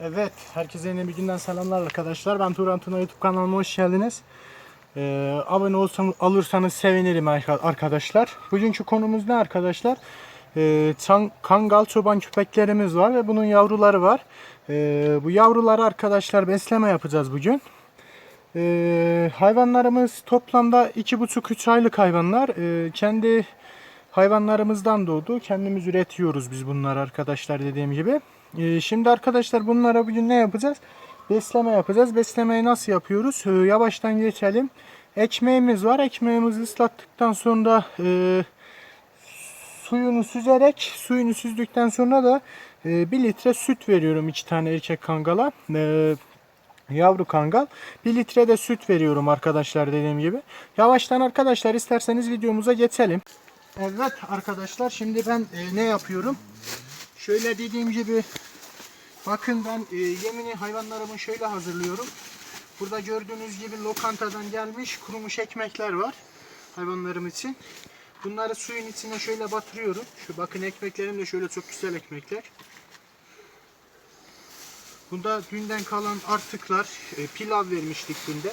Evet, herkese yeni bir günden selamlar arkadaşlar. Ben Turan Tuna YouTube kanalıma hoş geldiniz. Ee, abone olsanız, alırsanız sevinirim arka- arkadaşlar. Bugünkü konumuz ne arkadaşlar? Ee, çan- kangal çoban köpeklerimiz var ve bunun yavruları var. Ee, bu yavruları arkadaşlar besleme yapacağız bugün. Ee, hayvanlarımız toplamda 2,5-3 aylık hayvanlar. Ee, kendi hayvanlarımızdan doğdu. Kendimiz üretiyoruz biz bunları arkadaşlar dediğim gibi. Ee, şimdi arkadaşlar bunlara bugün ne yapacağız? Besleme yapacağız. Beslemeyi nasıl yapıyoruz? Ee, yavaştan geçelim. Ekmeğimiz var. Ekmeğimizi ıslattıktan sonra e, suyunu süzerek suyunu süzdükten sonra da e, 1 litre süt veriyorum iki tane erkek kangala. E, yavru kangal. 1 litre de süt veriyorum arkadaşlar dediğim gibi. Yavaştan arkadaşlar isterseniz videomuza geçelim. Evet arkadaşlar şimdi ben e, ne yapıyorum? Şöyle dediğim gibi bakın ben e, yemini hayvanlarımı şöyle hazırlıyorum. Burada gördüğünüz gibi lokantadan gelmiş kurumuş ekmekler var hayvanlarım için. Bunları suyun içine şöyle batırıyorum. Şu bakın ekmeklerim de şöyle çok güzel ekmekler. Bunda dünden kalan artıklar, e, pilav vermiştik dünde.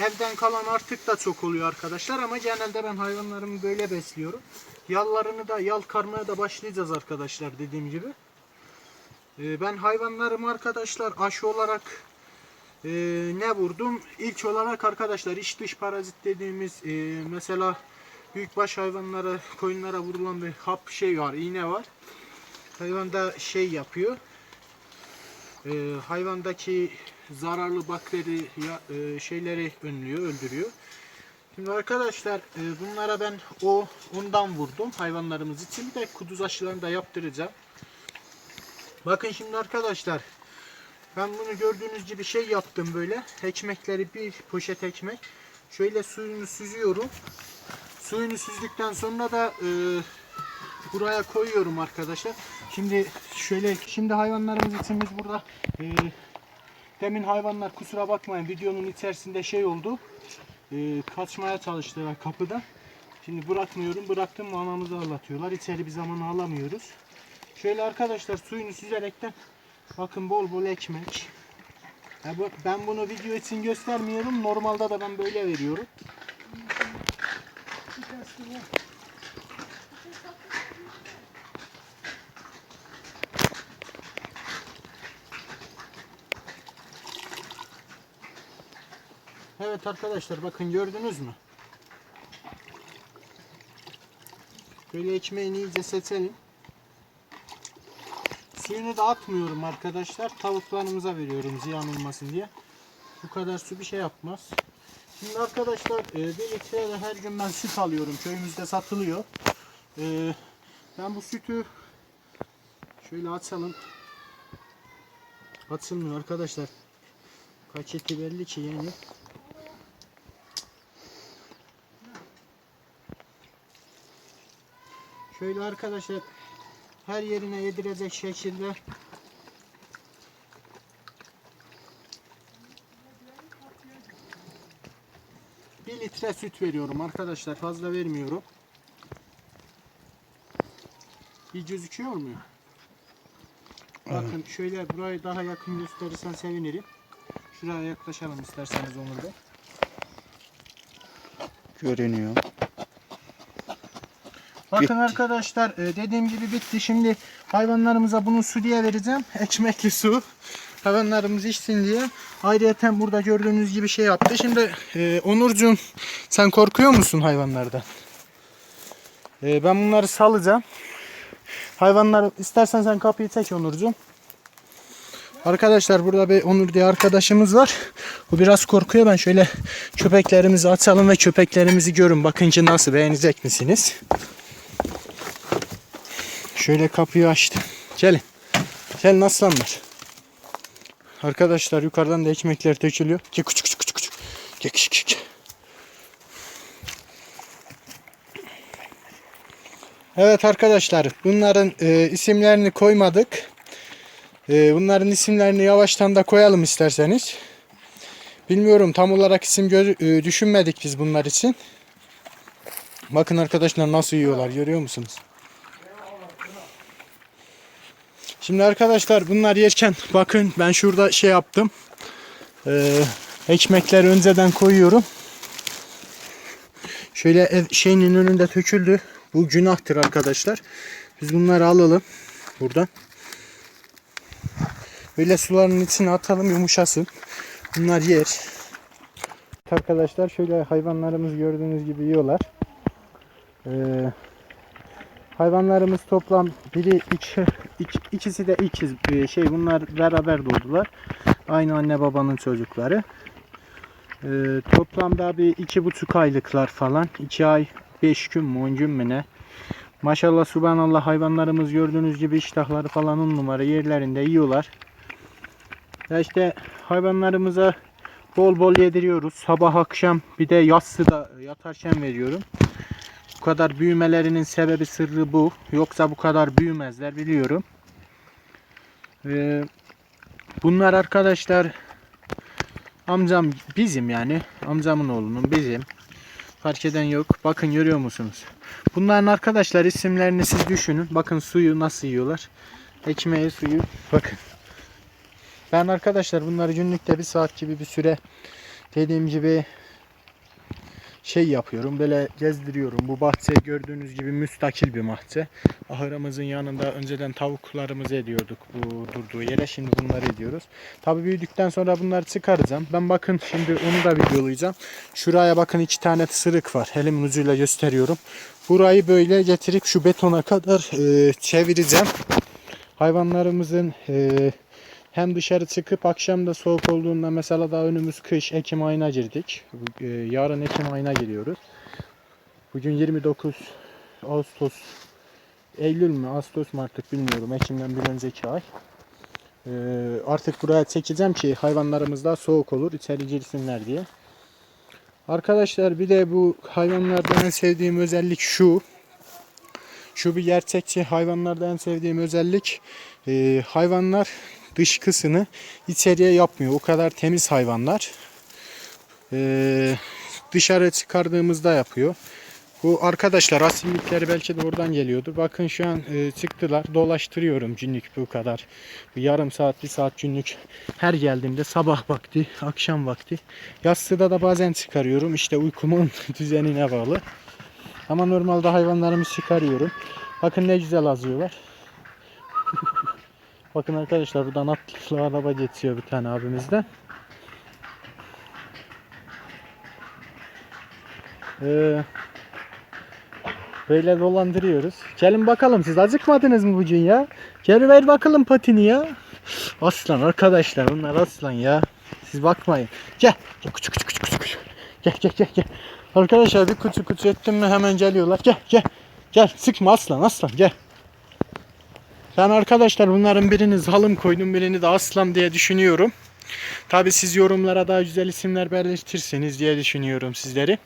Evden kalan artık da çok oluyor arkadaşlar ama genelde ben hayvanlarımı böyle besliyorum. Yallarını da yal karmaya da başlayacağız arkadaşlar dediğim gibi. Ee, ben hayvanlarımı arkadaşlar aşı olarak e, ne vurdum? İlk olarak arkadaşlar iç dış parazit dediğimiz e, mesela büyükbaş hayvanlara, koyunlara vurulan bir hap şey var, iğne var. Hayvanda şey yapıyor. E, hayvandaki zararlı bakteri ya- e, şeyleri önlüyor, öldürüyor. Şimdi arkadaşlar e, bunlara ben o ondan vurdum hayvanlarımız için. De kuduz aşılarını da yaptıracağım. Bakın şimdi arkadaşlar ben bunu gördüğünüz gibi şey yaptım böyle. Ekmekleri bir poşet ekmek. Şöyle suyunu süzüyorum. Suyunu süzdükten sonra da e, buraya koyuyorum arkadaşlar. Şimdi şöyle şimdi hayvanlarımız için biz burada e, demin hayvanlar kusura bakmayın videonun içerisinde şey oldu. E, kaçmaya çalıştılar kapıda. Şimdi bırakmıyorum. Bıraktım mı anamızı ağlatıyorlar. İçeri bir zaman alamıyoruz. Şöyle arkadaşlar suyunu süzerekten bakın bol bol ekmek. Ben bunu video için göstermiyorum. Normalde de ben böyle veriyorum. Evet arkadaşlar bakın gördünüz mü? Böyle ekmeğini iyice seçelim. Suyunu da atmıyorum arkadaşlar. Tavuklarımıza veriyorum ziyan olmasın diye. Bu kadar su bir şey yapmaz. Şimdi arkadaşlar e, bir litre de her gün ben süt alıyorum. Köyümüzde satılıyor. E, Ben bu sütü şöyle açalım. Açılmıyor arkadaşlar. Paketi belli ki yeni. Şöyle arkadaşlar her yerine yedirecek şekilde bir litre süt veriyorum arkadaşlar fazla vermiyorum. Bir gözüküyor mu? Bakın şöyle burayı daha yakın gösterirsen sevinirim. Şuraya yaklaşalım isterseniz Onur Bey. Görünüyor. Bakın arkadaşlar e, dediğim gibi bitti. Şimdi hayvanlarımıza bunu su diye vereceğim. Ekmekli su. Hayvanlarımız içsin diye. Ayrıca burada gördüğünüz gibi şey yaptı. Şimdi e, Onurcuğum sen korkuyor musun hayvanlardan? E, ben bunları salacağım. Hayvanlar istersen sen kapıyı çek Onurcuğum. Arkadaşlar burada bir Onur diye arkadaşımız var. O biraz korkuyor. Ben şöyle köpeklerimizi açalım ve köpeklerimizi görün. Bakın ki nasıl beğenecek misiniz? Şöyle kapıyı açtım. Gelin. Gelin aslanlar. Arkadaşlar yukarıdan da ekmekler dökülüyor. Gel küçük küçük küçük küçük. Gel küçük küçük. Evet arkadaşlar bunların e, isimlerini koymadık. E, bunların isimlerini yavaştan da koyalım isterseniz. Bilmiyorum tam olarak isim e, düşünmedik biz bunlar için. Bakın arkadaşlar nasıl yiyorlar görüyor musunuz? Şimdi arkadaşlar bunlar yerken bakın ben şurada şey yaptım. Ee, ekmekleri önceden koyuyorum. Şöyle ev şeyinin önünde töküldü. Bu günahtır arkadaşlar. Biz bunları alalım buradan. Böyle suların içine atalım yumuşasın. Bunlar yer. Arkadaşlar şöyle hayvanlarımız gördüğünüz gibi yiyorlar. Ee, hayvanlarımız toplam biri iki, iki- ikisi de ikiz bir şey bunlar beraber doğdular. Aynı anne babanın çocukları. Ee, toplamda bir iki buçuk aylıklar falan. iki ay beş gün mü on gün mü ne? Maşallah subhanallah hayvanlarımız gördüğünüz gibi iştahları falan on numara yerlerinde yiyorlar. Ya işte hayvanlarımıza bol bol yediriyoruz. Sabah akşam bir de yassı da yatarken veriyorum. Kadar büyümelerinin sebebi sırrı bu. Yoksa bu kadar büyümezler biliyorum. Ee, bunlar arkadaşlar amcam bizim yani. Amcamın oğlunun bizim. Fark eden yok. Bakın görüyor musunuz? Bunların arkadaşlar isimlerini siz düşünün. Bakın suyu nasıl yiyorlar. Ekmeği suyu. Bakın. Ben arkadaşlar bunları günlükte bir saat gibi bir süre dediğim gibi şey yapıyorum. Böyle gezdiriyorum. Bu bahçe gördüğünüz gibi müstakil bir bahçe. Ahırımızın yanında önceden tavuklarımızı ediyorduk bu durduğu yere. Şimdi bunları ediyoruz. Tabi büyüdükten sonra bunları çıkaracağım. Ben bakın şimdi onu da videolayacağım. Şuraya bakın iki tane sırık var. Elimin ucuyla gösteriyorum. Burayı böyle getirip şu betona kadar e, çevireceğim. Hayvanlarımızın e, hem dışarı çıkıp akşam da soğuk olduğunda mesela daha önümüz kış Ekim ayına girdik. E, Yarın Ekim ayına giriyoruz. Bugün 29 Ağustos Eylül mü Ağustos mu artık bilmiyorum. Ekim'den bir önceki ay. E, artık buraya çekeceğim ki hayvanlarımız daha soğuk olur içeri girsinler diye. Arkadaşlar bir de bu hayvanlarda en sevdiğim özellik şu. Şu bir gerçekçi hayvanlarda en sevdiğim özellik e, hayvanlar dışkısını içeriye yapmıyor. O kadar temiz hayvanlar. Ee, dışarı çıkardığımızda yapıyor. Bu arkadaşlar asimlikleri belki de oradan geliyordur. Bakın şu an e, çıktılar. Dolaştırıyorum günlük bu kadar. Bir yarım saat, bir saat günlük. Her geldiğimde sabah vakti, akşam vakti. Yassıda da bazen çıkarıyorum. İşte uykumun düzenine bağlı. Ama normalde hayvanlarımı çıkarıyorum. Bakın ne güzel azıyorlar. Bakın arkadaşlar buradan atlı araba geçiyor bir tane abimizden. Ee, böyle dolandırıyoruz. Gelin bakalım siz acıkmadınız mı bugün ya? Gel ver bakalım patini ya. Aslan arkadaşlar onlar aslan ya. Siz bakmayın. Gel. Gel küçük küçük küçük küçük. Gel gel gel gel. Arkadaşlar bir kutu kutu ettim mi hemen geliyorlar. Gel gel. Gel sıkma aslan aslan gel. Ben arkadaşlar bunların birini zalim koydum birini de aslan diye düşünüyorum. Tabi siz yorumlara daha güzel isimler belirtirseniz diye düşünüyorum sizleri.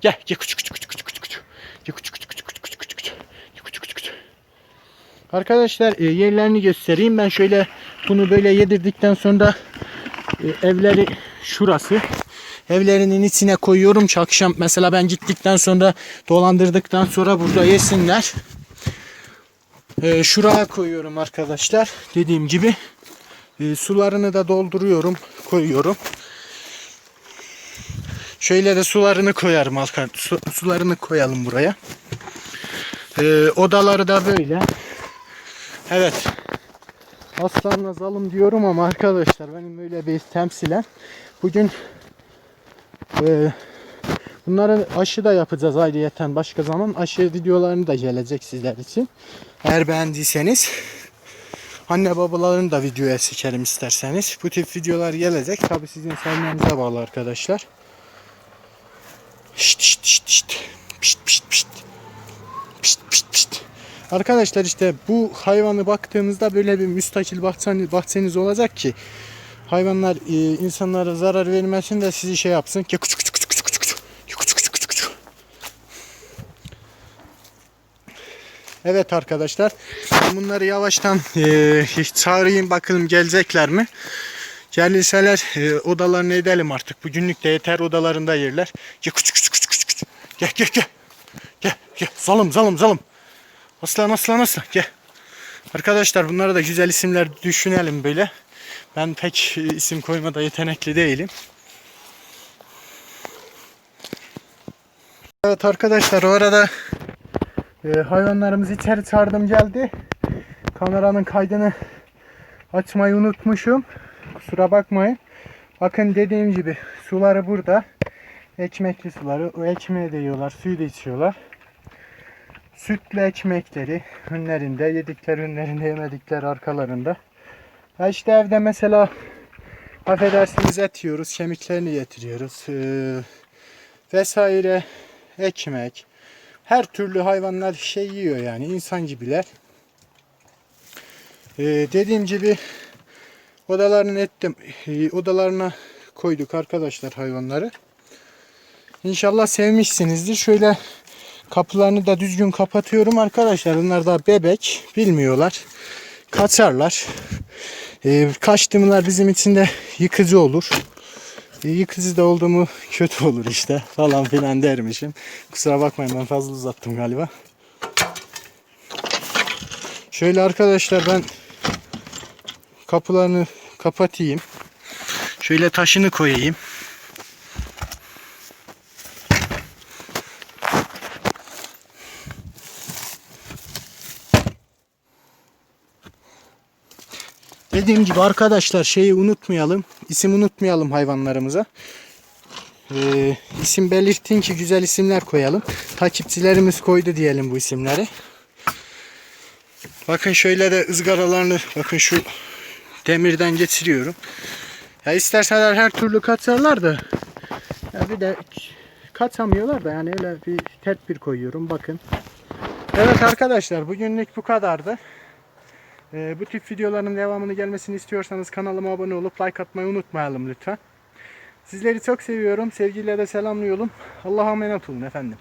Gel gel küçük küçük küçük küçük küçük. Gel küçük küçük küçük küçük küçük. Gel küçük küçük küçük. Arkadaşlar e, yerlerini göstereyim. Ben şöyle bunu böyle yedirdikten sonra e, evleri şurası. Evlerinin içine koyuyorum ki akşam mesela ben gittikten sonra dolandırdıktan sonra burada yesinler. Ee, şuraya koyuyorum arkadaşlar. Dediğim gibi Ee, sularını da dolduruyorum, koyuyorum. Şöyle de sularını koyarım arkadaşlar. Su, sularını koyalım buraya. Ee, odaları da böyle. Evet. Aslanla zalım diyorum ama arkadaşlar benim böyle bir temsilen bugün e, bunların aşı da yapacağız ayrıyeten başka zaman. Aşı videolarını da gelecek sizler için. Eğer beğendiyseniz anne babalarını da videoya seçerim isterseniz. Bu tip videolar gelecek. Tabi sizin sevmenize bağlı arkadaşlar. Şşt şşt şşt şşt. Pişt pişt pişt. Pişt pişt pişt. Arkadaşlar işte bu hayvanı baktığınızda böyle bir müstakil bahçeniz, bahçeniz olacak ki hayvanlar e, insanlara zarar vermesin de sizi şey yapsın. Ki küçük küçük. Küçük küçük küçük küçük. Evet arkadaşlar. Bunları yavaştan e, çağırayım bakalım gelecekler mi? Gelirseler e, odalarını edelim artık. Bugünlük de yeter odalarında yerler. Gel küçük küçük küçük. küçük. Gel gel gel. Gel gel. Zalım zalım zalım. Aslan aslan aslan gel. Arkadaşlar bunlara da güzel isimler düşünelim böyle. Ben pek e, isim koymada yetenekli değilim. Evet arkadaşlar o arada e, hayvanlarımızı içeri çağırdım geldi. Kameranın kaydını açmayı unutmuşum. Kusura bakmayın. Bakın dediğim gibi suları burada. Ekmekli suları. O ekmeği de yiyorlar. Suyu da içiyorlar. Sütlü ekmekleri önlerinde. Yedikleri önlerinde yemedikleri arkalarında. Ya işte evde mesela affedersiniz et yiyoruz. Kemiklerini getiriyoruz. Ee, vesaire ekmek. Her türlü hayvanlar şey yiyor yani. insan gibiler. Ee, dediğim gibi odalarını ettim. e, odalarına koyduk arkadaşlar hayvanları. İnşallah sevmişsinizdir. Şöyle kapılarını da düzgün kapatıyorum arkadaşlar. Bunlar daha bebek. Bilmiyorlar. Kaçarlar. Ee, kaçtımlar bizim için de yıkıcı olur. Ee, yıkıcı da olduğumu kötü olur işte falan filan dermişim. Kusura bakmayın ben fazla uzattım galiba. Şöyle arkadaşlar ben kapılarını kapatayım. Şöyle taşını koyayım. Dediğim gibi arkadaşlar şeyi unutmayalım. İsim unutmayalım hayvanlarımıza. Ee, isim belirtin ki güzel isimler koyalım. Takipçilerimiz koydu diyelim bu isimleri. Bakın şöyle de ızgaralarını bakın şu demirden geçiriyorum. Ya isterseler her türlü kaçarlar da ya bir de kaçamıyorlar da yani öyle bir tedbir koyuyorum bakın. Evet arkadaşlar bugünlük bu kadardı. Ee, bu tip videoların devamını gelmesini istiyorsanız kanalıma abone olup like atmayı unutmayalım lütfen. Sizleri çok seviyorum. Sevgiyle de selamlıyorum. Allah'a emanet olun efendim.